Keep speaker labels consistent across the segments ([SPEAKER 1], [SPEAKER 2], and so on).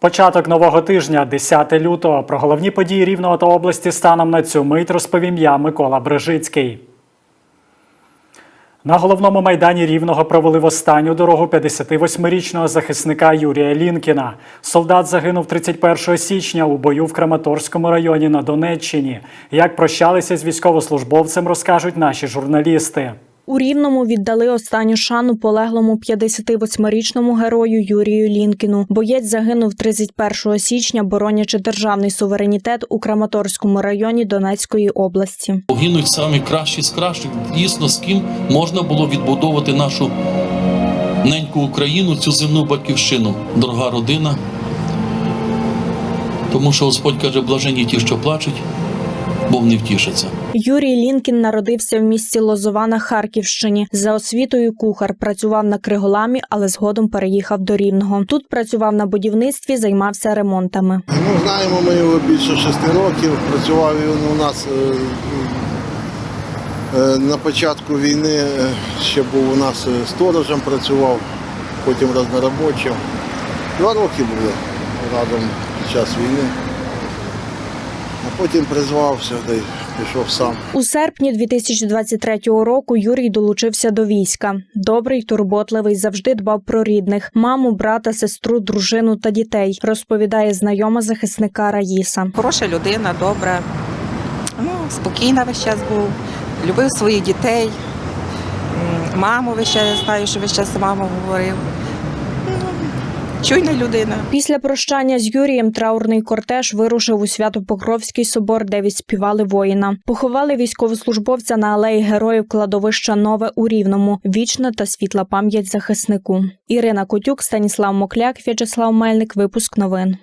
[SPEAKER 1] Початок нового тижня, 10 лютого. Про головні події Рівного та області станом на цю мить розповім я, Микола Брижицький. На головному майдані Рівного провели в останню дорогу 58-річного захисника Юрія Лінкіна. Солдат загинув 31 січня у бою в Краматорському районі на Донеччині. Як прощалися з військовослужбовцем, розкажуть наші журналісти.
[SPEAKER 2] У Рівному віддали останню шану полеглому 58-річному герою Юрію Лінкіну. Боєць загинув 31 січня, боронячи державний суверенітет у Краматорському районі Донецької області.
[SPEAKER 3] Гинуть самі кращі з кращих, дійсно з ким можна було відбудовувати нашу неньку Україну, цю земну батьківщину, дорога родина. Тому що Господь каже, блажені ті, що плачуть, бо вони втішаться.
[SPEAKER 2] Юрій Лінкін народився в місті Лозова на Харківщині. За освітою кухар працював на Криголамі, але згодом переїхав до Рівного. Тут працював на будівництві, займався ремонтами.
[SPEAKER 4] Ну, знаємо ми його більше шести років. Працював він у нас е, е, на початку війни, е, ще був у нас сторожем працював, потім розноробочим. Два роки були разом під час війни. А потім призвався пішов сам.
[SPEAKER 2] У серпні 2023 року Юрій долучився до війська. Добрий, турботливий, завжди дбав про рідних: маму, брата, сестру, дружину та дітей. Розповідає знайома захисника Раїса.
[SPEAKER 5] Хороша людина, добра, ну, спокійна весь час був, любив своїх дітей. Маму весь час знаю, що весь час за маму говорив. Чуйна людина.
[SPEAKER 2] Після прощання з Юрієм траурний кортеж вирушив у Свято-Покровський собор, де відспівали воїна. Поховали військовослужбовця на алеї героїв кладовища Нове у Рівному. Вічна та світла пам'ять захиснику. Ірина Котюк, Станіслав Мокляк, В'ячеслав Мельник. Випуск новин.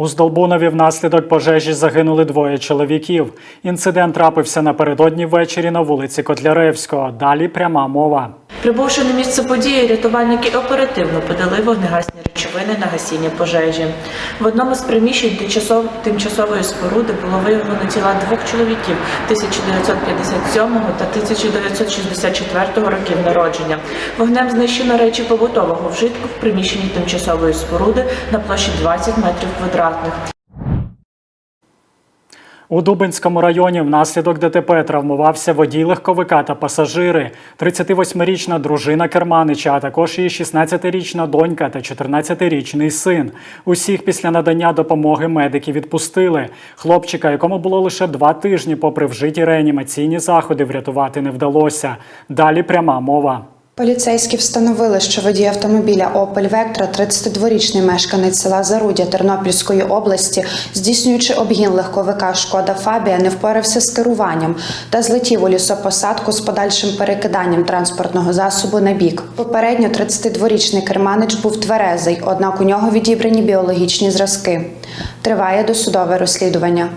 [SPEAKER 1] У Здолбунові внаслідок пожежі загинули двоє чоловіків. Інцидент трапився напередодні ввечері на вулиці Котляревського. Далі пряма мова.
[SPEAKER 6] Прибувши на місце події, рятувальники оперативно подали вогнегасні речовини на гасіння пожежі. В одному з приміщень тимчасової споруди було виявлено тіла двох чоловіків 1957 та 1964 років народження. Вогнем знищено речі побутового вжитку в приміщенні тимчасової споруди на площі 20 метрів квадратних.
[SPEAKER 1] У Дубинському районі внаслідок ДТП травмувався водій легковика та пасажири, 38-річна дружина керманича, а також її 16-річна донька та 14-річний син. Усіх після надання допомоги медики відпустили. Хлопчика, якому було лише два тижні, попри вжиті реанімаційні заходи, врятувати не вдалося. Далі пряма мова.
[SPEAKER 7] Поліцейські встановили, що водій автомобіля Opel Vectra, 32-річний мешканець села Зарудя Тернопільської області, здійснюючи обгін легковика Шкода Фабія, не впорався з керуванням та злетів у лісопосадку з подальшим перекиданням транспортного засобу на бік. Попередньо 32-річний керманич був тверезий, однак у нього відібрані біологічні зразки. Триває досудове розслідування.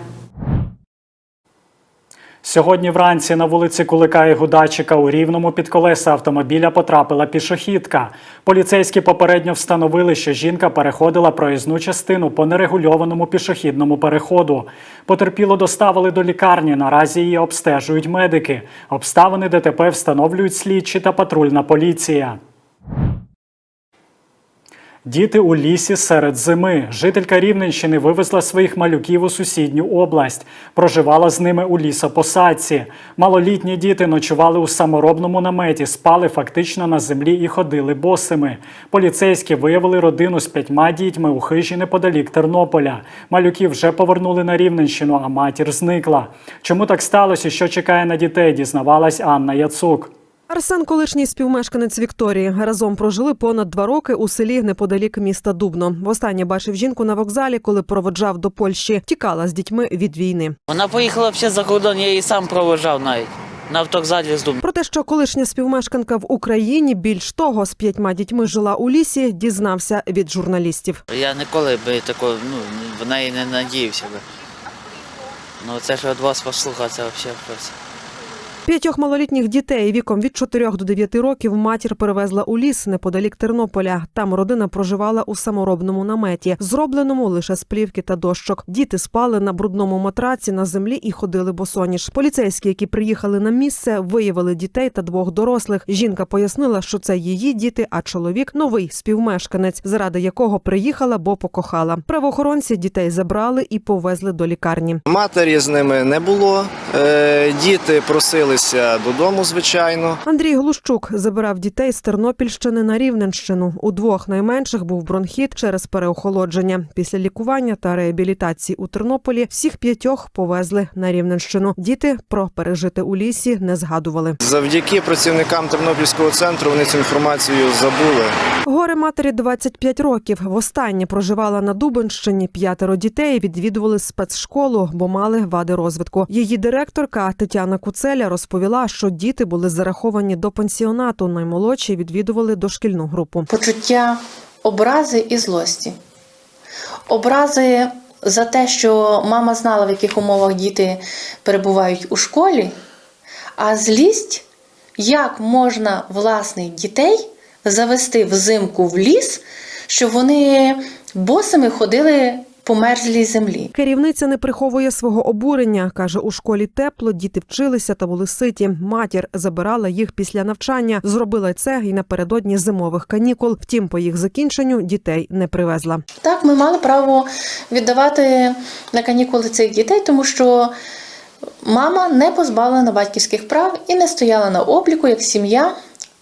[SPEAKER 1] Сьогодні вранці на вулиці Кулика і Гудачика у Рівному під колеса автомобіля потрапила пішохідка. Поліцейські попередньо встановили, що жінка переходила проїзну частину по нерегульованому пішохідному переходу. Потерпіло доставили до лікарні. Наразі її обстежують медики. Обставини ДТП встановлюють слідчі та патрульна поліція. Діти у лісі серед зими. Жителька Рівненщини вивезла своїх малюків у сусідню область. Проживала з ними у лісопосадці. Малолітні діти ночували у саморобному наметі, спали фактично на землі і ходили босими. Поліцейські виявили родину з п'ятьма дітьми у хижі неподалік Тернополя. Малюків вже повернули на Рівненщину, а матір зникла. Чому так сталося? Що чекає на дітей? Дізнавалась Анна Яцук.
[SPEAKER 8] Арсен, колишній співмешканець Вікторії, разом прожили понад два роки у селі неподалік міста Дубно. Востаннє бачив жінку на вокзалі, коли проводжав до Польщі. Тікала з дітьми від війни.
[SPEAKER 9] Вона поїхала все за кордон, я її сам провожав навіть на автовокзалі з Дубна.
[SPEAKER 8] Про те, що колишня співмешканка в Україні більш того з п'ятьма дітьми жила у лісі, дізнався від журналістів.
[SPEAKER 9] Я ніколи би такого, ну, в неї не надіявся би. Ну це ж від вас послухати, це взагалі.
[SPEAKER 8] П'ятьох малолітніх дітей віком від 4 до 9 років матір перевезла у ліс неподалік Тернополя. Там родина проживала у саморобному наметі, зробленому лише з плівки та дощок. Діти спали на брудному матраці на землі і ходили босоніж. Поліцейські, які приїхали на місце, виявили дітей та двох дорослих. Жінка пояснила, що це її діти, а чоловік новий співмешканець, заради якого приїхала, бо покохала. Правоохоронці дітей забрали і повезли до лікарні.
[SPEAKER 10] Матері з ними не було. Е, Діти просилися додому, звичайно.
[SPEAKER 8] Андрій Глущук забирав дітей з Тернопільщини на Рівненщину. У двох найменших був бронхіт через переохолодження. Після лікування та реабілітації у Тернополі всіх п'ятьох повезли на Рівненщину. Діти про пережити у лісі не згадували.
[SPEAKER 10] Завдяки працівникам Тернопільського центру вони цю інформацію забули.
[SPEAKER 8] Горе матері 25 років. Востаннє проживала на Дубенщині. П'ятеро дітей відвідували спецшколу, бо мали вади розвитку. Її директорка Тетяна Куцеля розповіла, що діти були зараховані до пансіонату. Наймолодші відвідували дошкільну групу.
[SPEAKER 11] почуття образи і злості. Образи за те, що мама знала, в яких умовах діти перебувають у школі, а злість, як можна власних дітей завести взимку в ліс, щоб вони босими ходили по мерзлій землі.
[SPEAKER 8] Керівниця не приховує свого обурення. каже, у школі тепло, діти вчилися та були ситі. Матір забирала їх після навчання. Зробила це і напередодні зимових канікул. Втім, по їх закінченню дітей не привезла.
[SPEAKER 11] Так, ми мали право віддавати на канікули цих дітей, тому що мама не позбавлена батьківських прав і не стояла на обліку як сім'я,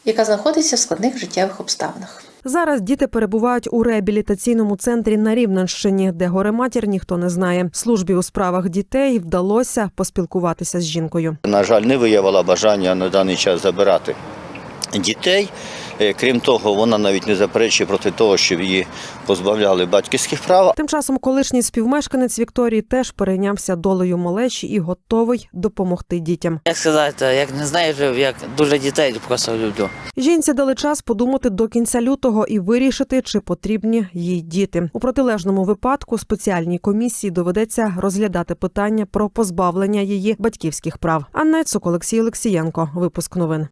[SPEAKER 11] яка знаходиться в складних життєвих обставинах.
[SPEAKER 8] Зараз діти перебувають у реабілітаційному центрі на Рівненщині, де горе матір ніхто не знає. Службі у справах дітей вдалося поспілкуватися з жінкою.
[SPEAKER 12] на жаль, не виявила бажання на даний час забирати дітей. Е, Крім того, вона навіть не заперечує проти того, щоб її позбавляли батьківських прав.
[SPEAKER 8] Тим часом колишній співмешканець Вікторії теж перейнявся долею малечі і готовий допомогти дітям.
[SPEAKER 9] Як сказати, як не знаю, як дуже дітей просто люблю.
[SPEAKER 8] Жінці дали час подумати до кінця лютого і вирішити, чи потрібні їй діти. У протилежному випадку спеціальній комісії доведеться розглядати питання про позбавлення її батьківських прав. Анна Цук, Олексій Олексієнко. Випуск новин.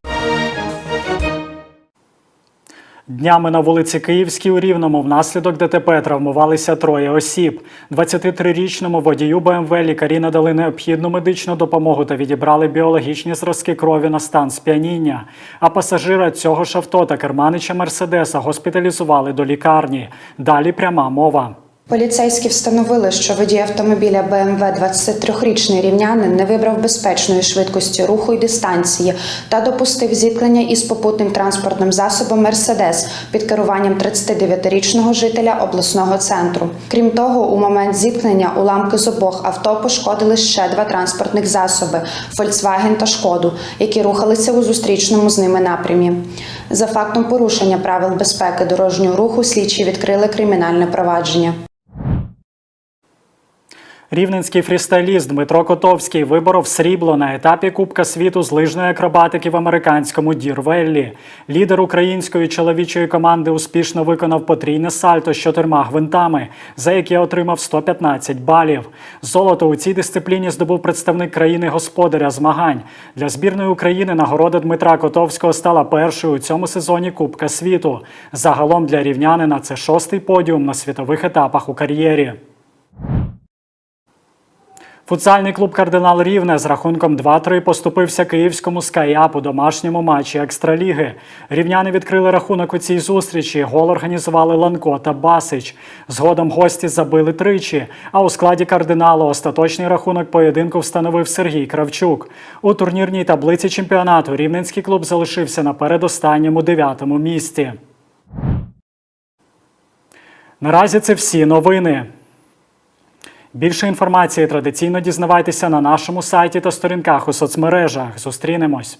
[SPEAKER 1] Днями на вулиці Київській у Рівному внаслідок ДТП травмувалися троє осіб. 23-річному водію БМВ лікарі надали необхідну медичну допомогу та відібрали біологічні зразки крові на стан сп'яніння. А пасажира цього ж авто та керманича Мерседеса госпіталізували до лікарні. Далі пряма мова.
[SPEAKER 7] Поліцейські встановили, що водій автомобіля БМВ 23-річний рівнянин не вибрав безпечної швидкості руху і дистанції та допустив зіткнення із попутним транспортним засобом Мерседес під керуванням 39-річного жителя обласного центру. Крім того, у момент зіткнення уламки з обох авто пошкодили ще два транспортних засоби Volkswagen та Шкоду, які рухалися у зустрічному з ними напрямі. За фактом порушення правил безпеки дорожнього руху слідчі відкрили кримінальне провадження.
[SPEAKER 1] Рівненський фрістайліст Дмитро Котовський виборов срібло на етапі Кубка світу з лижної акробатики в американському Дірвеллі. Лідер української чоловічої команди успішно виконав потрійне сальто з чотирма гвинтами, за яке отримав 115 балів. Золото у цій дисципліні здобув представник країни господаря змагань. Для збірної України нагорода Дмитра Котовського стала першою у цьому сезоні Кубка світу. Загалом для рівнянина це шостий подіум на світових етапах у кар'єрі. Футзальний клуб Кардинал Рівне з рахунком 2-3 поступився київському «Скайап» у домашньому матчі Екстраліги. Рівняни відкрили рахунок у цій зустрічі. Гол організували Ланко та Басич. Згодом гості забили тричі. А у складі кардиналу остаточний рахунок поєдинку встановив Сергій Кравчук. У турнірній таблиці чемпіонату рівненський клуб залишився на передостанньому дев'ятому місці. Наразі це всі новини. Більше інформації традиційно дізнавайтеся на нашому сайті та сторінках у соцмережах. Зустрінемось.